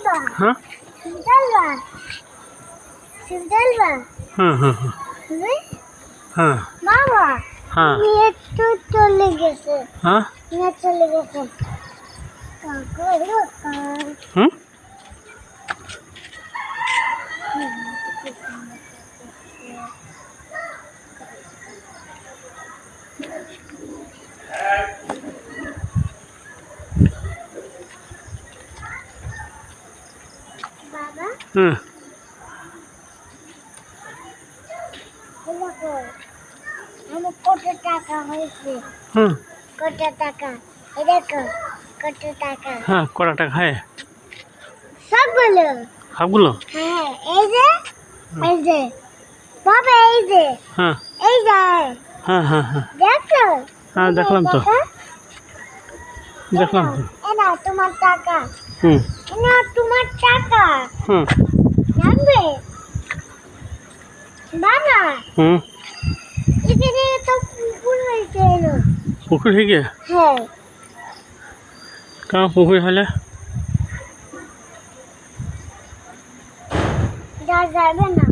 হ্যাঁ হ্যাঁ হ্যাঁ হ্যাঁ হ্যাঁ বাবা হ্যাঁ তো চলে গেছে। হ্যাঁ চলে গেছে। কাকা। হুম বাবা হুম কত টাকা হয়েছে? হুম কত টাকা? এই দেখো কত টাকা? হ্যাঁ টাকা হয়। সবগুলো সবগুলো? হ্যাঁ এই যে এই যে বাবা এই যে হ্যাঁ। এই যে হ্যাঁ হ্যাঁ হ্যাঁ। দেখো। হ্যাঁ দেখলাম তো। দেখলাম তো। এটা তোমার টাকা। হুম। তোমার টাকা হুম। জানবে? বাবা। হুম। এখানে তো পুকুর হয়েছে পুকুর হয়ে গিয়ে? হ্যাঁ। কেন পুকুর হলে? যা যাবে না।